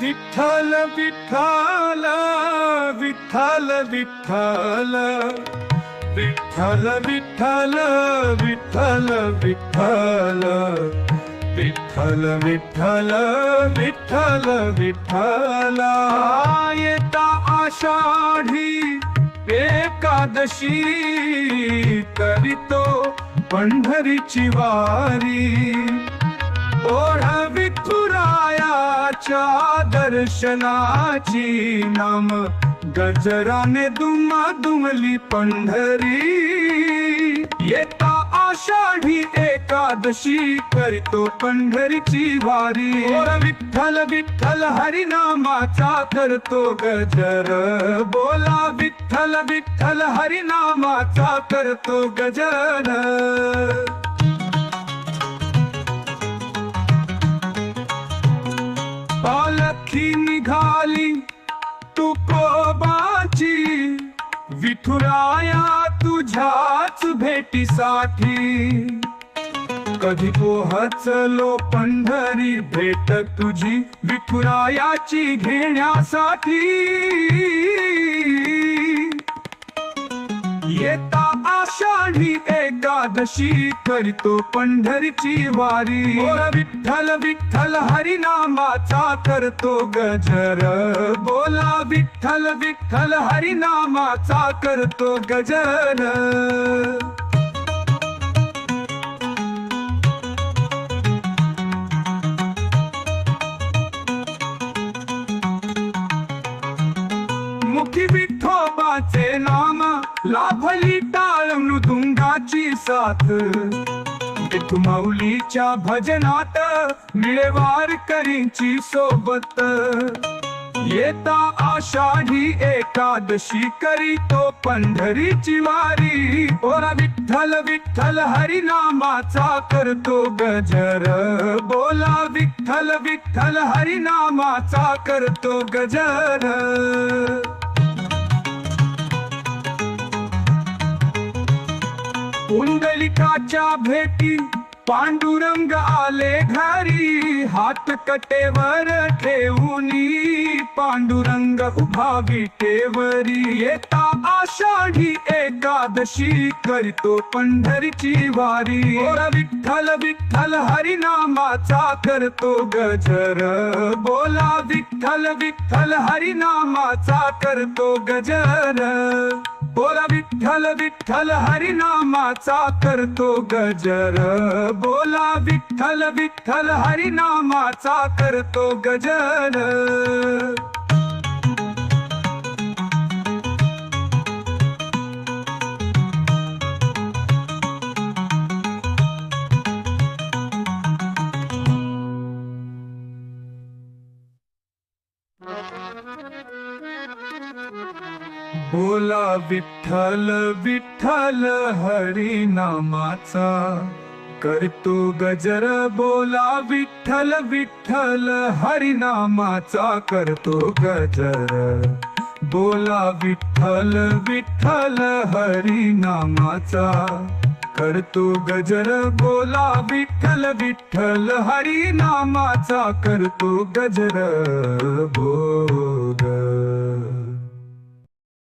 विठ्ठल विठ्ठल विठ्ठल विठ्ठल। विठ्ठल विठ्ठल विठ्ठल विठ्ठल। विठ्ठल विठ्ठल विठ्ठल विठ्ठल। येता आषाढी एकादशी करीतो पंढरीची वारी। दर्शनाची नाम गजराने दुमा दुमली पंढरी. येता आषाढी एकादशी करतो पंढरीची वारी. विठ्ठल विठ्ठल हरिनामाचा करतो गजर. बोला विठ्ठल विठ्ठल हरिनामाचा करतो गजर. तुकोबाची विठुराया तुझ्याच भेटीसाठी. कधी पोहचलो पंढरी भेट तुझी विठुरायाची घेण्यासाठी. येता आषाढी एकादशी करतो पंढरीची वारी. विठ्ठल विठ्ठल हरिनामाचा करतो गजर. बोला विठ्ठल विठ्ठल हरिनामाचा करतो गजर. मुखी विठोबाचे नाम लाभली टाळ मृदुंगाची साथ. माऊलीच्या भजनात मिळेवार करीची सोबत. येता आषाढी एकादशी करीतो पंढरीची वारी. ओरा विठ्ठल विठ्ठल हरिनामाचा करतो गजर. बोला विठ्ठल विठ्ठल हरिनामाचा करतो गजर. पुंडलिकाच्या भेटी पांडुरंग आले घरी. हात कटेवर ठेवूनी पांडुरंग उभा विटेवरी. येता आषाढी एकादशी करतो पंढरीची वारी. विठ्ठल विठ्ठल हरिनामाचा करतो गजर. बोला विठ्ठल विठ्ठल हरिनामाचा करतो गजर. बोला विठ्ठल विठ्ठल हरिनामाचा करतो गजर. बोला विठ्ठल विठ्ठल हरिनामाचा करतो गजर. बोला विठ्ठल विठ्ठल हरिनामाचा. करतो गजर बोला विठ्ठल विठ्ठल हरिनामाचा. करतो गजर बोला विठ्ठल विठ्ठल हरिनामाचा. करतो गजर बोला विठ्ठल विठ्ठल हरिनामाचा. करतो गजर बोग